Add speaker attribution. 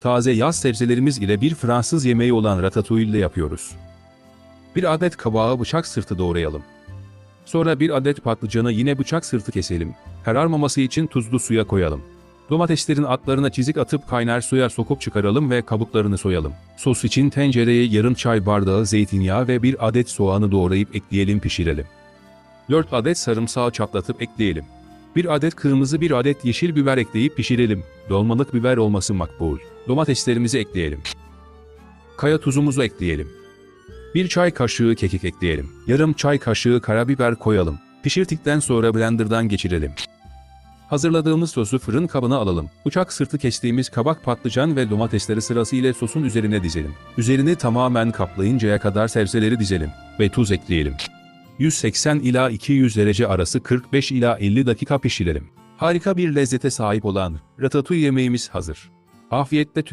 Speaker 1: Taze yaz sebzelerimiz ile bir Fransız yemeği olan ratatouille yapıyoruz. Bir adet kabağı bıçak sırtı doğrayalım. Sonra bir adet patlıcanı yine bıçak sırtı keselim. Kararmaması için tuzlu suya koyalım. Domateslerin atlarına çizik atıp kaynar suya sokup çıkaralım ve kabuklarını soyalım. Sos için tencereye yarım çay bardağı zeytinyağı ve bir adet soğanı doğrayıp ekleyelim pişirelim. 4 adet sarımsağı çatlatıp ekleyelim. Bir adet kırmızı bir adet yeşil biber ekleyip pişirelim. Dolmalık biber olması makbul. Domateslerimizi ekleyelim. Kaya tuzumuzu ekleyelim. Bir çay kaşığı kekik ekleyelim. Yarım çay kaşığı karabiber koyalım. Pişirdikten sonra blenderdan geçirelim. Hazırladığımız sosu fırın kabına alalım. Bıçak sırtı kestiğimiz kabak patlıcan ve domatesleri sırasıyla sosun üzerine dizelim. Üzerini tamamen kaplayıncaya kadar sebzeleri dizelim ve tuz ekleyelim. 180 ila 200 derece arası 45 ila 50 dakika pişirelim. Harika bir lezzete sahip olan ratatouille yemeğimiz hazır. Afiyetle tüketin.